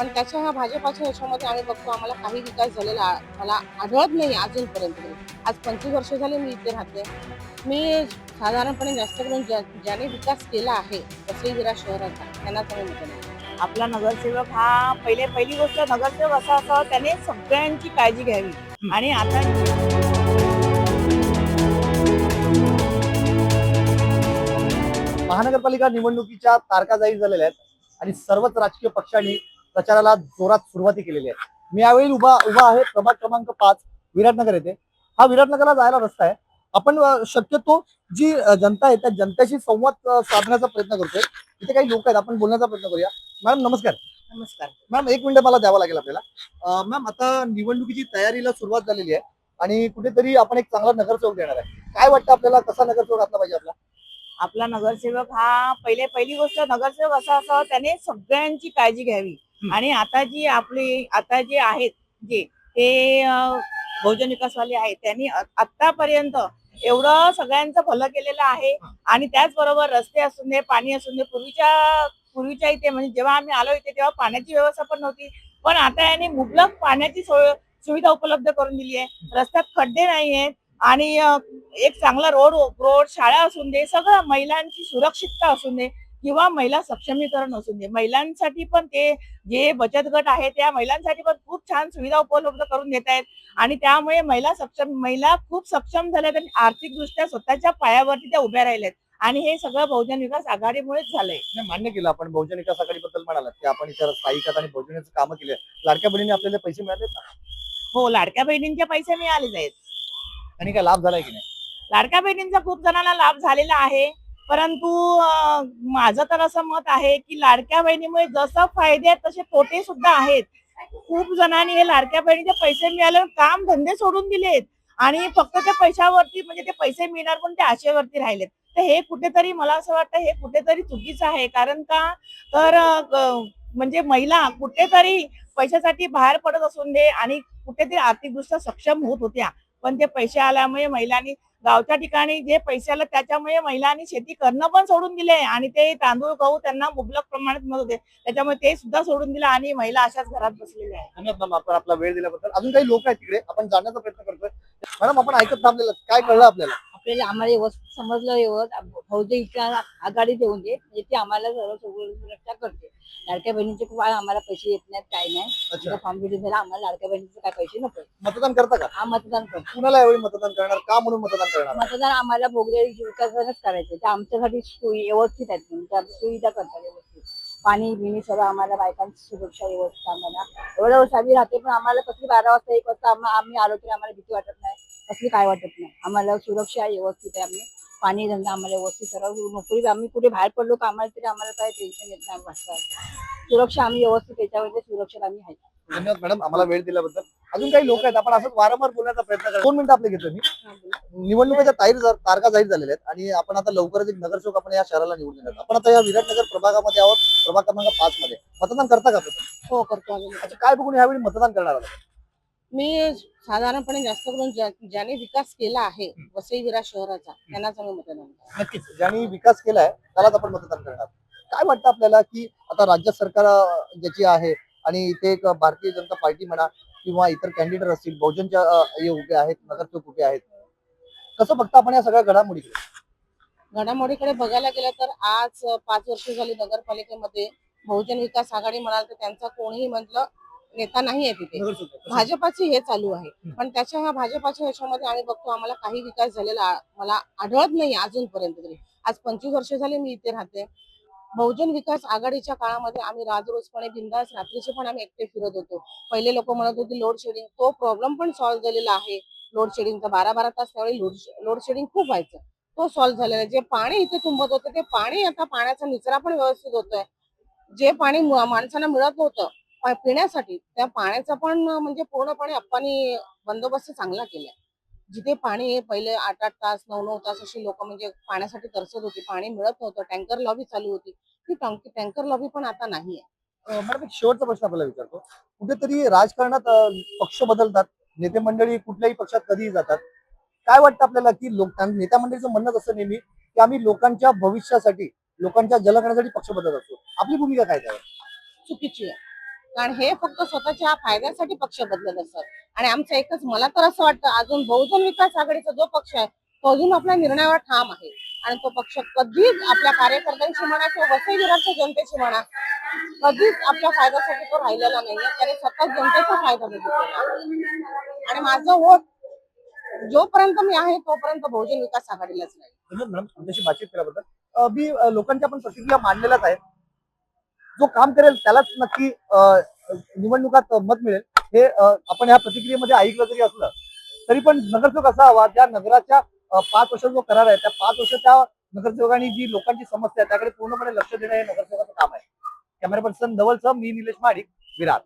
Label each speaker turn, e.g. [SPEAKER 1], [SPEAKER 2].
[SPEAKER 1] पण त्याच्या ह्या भाजपाच्या याच्यामध्ये आम्ही बघतो आम्हाला काही विकास झालेला मला आढळत नाही अजूनपर्यंत. आज पंचवीस वर्ष झाले मी इथे राहते. मी साधारणपणे जास्त करून ज्या- ज्याने विकास केला आहे वसई विरा शहराचा त्यांनाच आम्ही मतं देतो.
[SPEAKER 2] आपला नगरसेवक हा पहिले पहिली गोष्ट नगरसेवक असा असावा त्याने सगळ्यांची काळजी घ्यावी. आणि आता
[SPEAKER 3] महानगरपालिका निवडणुकीच्या तारखा जाहीर झालेल्या आहेत. आणि सर्वच राजकीय पक्षांनी प्रचाराला जोरात सुरुवाती केलेली आहे. मी यावेळी उभा उभा आहे. प्रभाग क्रमांक पाच विराटनगर येथे. हा विराटनगरला जायला रस्ता आहे. आपण शक्यतो जी जनता आहे त्या जनतेशी संवाद साधण्याचा प्रयत्न करतोय. इथे काही लोक आहेत. आपण बोलण्याचा प्रयत्न करूया. मॅडम नमस्कार.
[SPEAKER 2] नमस्कार.
[SPEAKER 3] मॅम एक मिनिट मला द्यावं लागेल आपल्याला. मॅम आता निवडणुकीची तयारीला सुरुवात झालेली आहे आणि कुठेतरी आपण एक चांगला नगरसेवक देणार आहे. काय वाटतं आपल्याला? कसा नगरसेवक असला पाहिजे आपला?
[SPEAKER 2] आपला नगरसेवक हा पहिले पहिली गोष्ट नगरसेवक असा असावा त्याने सगळ्यांची काळजी घ्यावी. आणि आता जी आपली आता जे आहेत जे ते बहुजन विकासवाले आहेत त्यांनी आतापर्यंत एवढं सगळ्यांचं भलं केलेलं आहे आणि त्याचबरोबर रस्ते असून दे पाणी असून दे पूर्वीच्या पूर्वीच्या इथे म्हणजे जेव्हा आम्ही आलो इथे तेव्हा पाण्याची व्यवस्था पण नव्हती. पण आता यांनी मुबलक पाण्याची सोय सुविधा उपलब्ध करून दिली आहे. रस्त्यात खड्डे नाही आहेत आणि एक चांगला रोड रोड शाळा असून दे सगळं महिलांची सुरक्षितता असून दे किंवा महिला सक्षमीकरण असून दे महिलांसाठी पण ते जे बचत गट आहे त्या महिलांसाठी पण खूप छान सुविधा उपलब्ध करून देत आहेत. आणि त्यामुळे महिला सक्षम महिला खूप सक्षम झाल्यात आणि आर्थिकदृष्ट्या स्वतःच्या पायावरती त्या उभ्या राहिल्यात. आणि हे सगळं बहुजन विकास आघाडीमुळेच झालंय.
[SPEAKER 3] मान्य केलं आपण. बहुजन विकास आघाडीबद्दल म्हणालात की आपण इतर स्थायिकात आणि बहुजनाचं कामं केली. लाडक्या बहिणीने आपल्याला पैसे मिळाले ना
[SPEAKER 2] हो लाडक्या बहिणींचे पैसे मिळालेच आहेत.
[SPEAKER 3] आणि काय लाभ झालाय की नाही?
[SPEAKER 2] लाडक्या बहिणींचा खूप जणांना लाभ झालेला आहे. परंतु माझं तर असं मत आहे की लाडक्या बहिणीमुळे जसं फायदे आहेत तसे तोटे सुद्धा आहेत. खूप जणांनी हे लाडक्या बहिणीचे पैसे मिळाले काम धंदे सोडून दिलेत. आणि फक्त त्या पैशावरती म्हणजे ते पैसे मिळणार पण ते आशेवरती राहिलेत. तर हे कुठेतरी मला असं वाटतं हे कुठेतरी चुकीचं आहे. कारण का? तर म्हणजे महिला कुठेतरी पैशासाठी बाहेर पडत असून दे आणि कुठेतरी आर्थिकदृष्ट्या सक्षम होत होत्या. पण ते पैसे आल्यामुळे महिलांनी गावच्या ठिकाणी जे पैसे आले त्याच्यामुळे महिलांनी शेती करणं पण सोडून दिले आणि ते तांदूळ गहू त्यांना मुबलक प्रमाणात मिळत होते. त्याच्यामुळे ते सुद्धा सोडून दिलं आणि महिला अशाच घरात बसलेल्या आहेत.
[SPEAKER 3] धन्यवाद मॅम आपण आपला वेळ दिल्याबद्दल. अजून काही लोक आहेत तिकडे आपण जाण्याचा प्रयत्न करतोय. मॅडम आपण ऐकत थांबलेलं काय कळलं आपल्याला?
[SPEAKER 4] आपल्याला आम्हाला समजलं इच्छा आघाडी देऊन दे म्हणजे ती आम्हाला सर्व सुरक्षा करते. लाडक्या बहिणीचे खूप आम्हाला पैसे येत नाहीत काय नाही. फॉर्म बिडिंग झाला आम्हाला लाडक्या बहिणीचे काय पैसे नको.
[SPEAKER 3] मतदान करता का?
[SPEAKER 4] हा मतदान करतो.
[SPEAKER 3] कुणाला यावेळी मतदान करणार? का म्हणून मतदान करणार?
[SPEAKER 4] मतदान आम्हाला भोगदे विकासानच करायचे ते आमच्यासाठी सोयी व्यवस्थित आहेत म्हणून त्या सुविधा करतात व्यवस्थित. पाणी बिणी सगळं आम्हाला बायकांची सुरक्षा व्यवस्थित आम्हाला. एवढ्या वर्ष आम्ही राहते पण आम्हाला कसली बारा वाजता एक वाजता आम्हा- आम्ही आलो तरी आम्हाला भीती वाटत नाही. कसली काय वाटत नाही. आम्हाला सुरक्षा व्यवस्थित आहे आम्ही. पाणी धंदा आम्हाला व्यवस्थित सर्व नोकरी आम्ही कुठे बाहेर पडलो का आम्हाला तरी आम्हाला काय टेन्शन येत नाही वाटतं सुरक्षा आम्ही व्यवस्थित त्याच्यामध्ये सुरक्षित आम्ही आहे.
[SPEAKER 3] धन्यवाद मॅडम आम्हाला वेळ दिल्याबद्दल. अजून काही लोक आहेत आपण असंच वारंवार बोलण्याचा प्रयत्न करतो दोन मिनिटं आपले घेतो मी. निवडणुकीच्या तारीख तारखा जाहीर झालेल्या आहेत आणि आपण आता लवकरच एक नगरसेवक आपण या शहराला निवडून देणार आपण आता या विराटनगर प्रभागामध्ये आहोत प्रभाग क्रमांक पाच मध्ये. मतदान करता का
[SPEAKER 1] हो करतो
[SPEAKER 3] काय बघून यावेळी मतदान करणार आहात?
[SPEAKER 1] मी साधारणपणे जास्त करून ज्या- ज्याने विकास केला आहे वसई विरा शहराचा त्यांनाच आम्ही मतदान.
[SPEAKER 3] नक्कीच. ज्यांनी विकास केलाय त्यालाच आपण मतदान करणार. काय वाटतं आपल्याला की आता राज्य सरकार अं, ज्याची आहे आणि इथे एक भारतीय जनता पार्टी म्हणा किंवा इतर कॅन्डिडेट असतील बहुजनच्या अं, हे उभे आहेत नगरसेवक उभे आहेत कसं बघता आपण या सगळ्या घडामोडीकडे?
[SPEAKER 1] घडामोडीकडे बघायला गेलं तर आज अ, पाच वर्ष झाली नगरपालिकेमध्ये बहुजन विकास आघाडी म्हणाल तर त्यांचा कोणीही म्हटलं नेता नाही आहे तिथे. भाजपाचे हे चालू आहे. पण त्याच्या ह्या भाजपाच्या ह्याच्यामध्ये आम्ही बघतो आम्हाला काही विकास झालेला मला आढळत नाही अजूनपर्यंत तरी. आज पंचवीस वर्ष झाले मी इथे राहते. बहुजन विकास आघाडीच्या काळामध्ये आम्ही राजरोजपणे बिंदास रात्रीचे पण आम्ही एकटे फिरत होतो. पहिले लोक म्हणत होते लोड शेडिंग तो प्रॉब्लेम पण सॉल्व्ह झालेला आहे. लोड शेडिंगचा बारा बारा तास त्यावेळी लोड शेडिंग खूप व्हायचं. तो सॉल्व्ह झालेला आहे. जे पाणी इथे तुंबत होतं ते पाणी आता पाण्याचा निचरा पण व्यवस्थित होतोय. जे पाणी माणसांना मिळत नव्हतं पिण्यासाठी त्या पाण्याचा पण म्हणजे पूर्णपणे अप्पानी बंदोबस्त चांगला केलाय. जिथे पाणी पहिले आठ आठ तास नऊ नऊ तास अशी लोक म्हणजे पाण्यासाठी तरसत होती. पाणी मिळत नव्हतं. टँकर लॉबी चालू होती. ती टँकर लॉबी पण आता नाहीये
[SPEAKER 3] मॅडम एक शेवटचा प्रश्न आपल्याला विचारतो. कुठेतरी राजकारणात पक्ष बदलतात. नेते मंडळी कुठल्याही पक्षात कधीही जातात. काय वाटतं आपल्याला की लोक त्या नेत्या मंडळीचं म्हणणं असं नेहमी की आम्ही लोकांच्या भविष्यासाठी लोकांच्या जलकण्यासाठी पक्ष बदलत असतो. आपली भूमिका काय त्यावर?
[SPEAKER 1] चुकीची आहे. कारण हे फक्त स्वतःच्या फायद्यासाठी पक्ष बदलत असतात. आणि आमचं एकच मला तर असं वाटतं अजून बहुजन विकास आघाडीचा जो पक्ष आहे तो अजून आपल्या निर्णयावर ठाम आहे. आणि तो पक्ष कधीच आपल्या कार्यकर्त्यांशी म्हणा किंवा वसई विरारच्या जनतेशी म्हणा कधीच आपल्या फायद्यासाठी तो राहिलेला नाहीये. त्याने सतत जनतेचा फायदा बघितलेला आणि माझं वोट जोपर्यंत मी आहे तोपर्यंत बहुजन विकास आघाडीलाच नाही
[SPEAKER 3] मॅडम तुमच्याशी बातचीत केल्याबद्दल मी लोकांच्या पण प्रतिक्रिया मांडलेल्याच आहेत जो काम करेल त्यालाच नक्की निवडणुकात मत मिळेल. हे आपण ह्या प्रतिक्रियेमध्ये ऐकलं जरी असलं तरी पण नगरसेवक असा हवा त्या नगराच्या पाच वर्षाचा जो करार आहे त्या पाच वर्षाच्या नगरसेवकांनी जी लोकांची समस्या आहे त्याकडे पूर्णपणे लक्ष देणं हे नगरसेवकाचं काम आहे. कॅमेरा पर्सन धवलचं मी निलेश माडिक विरार.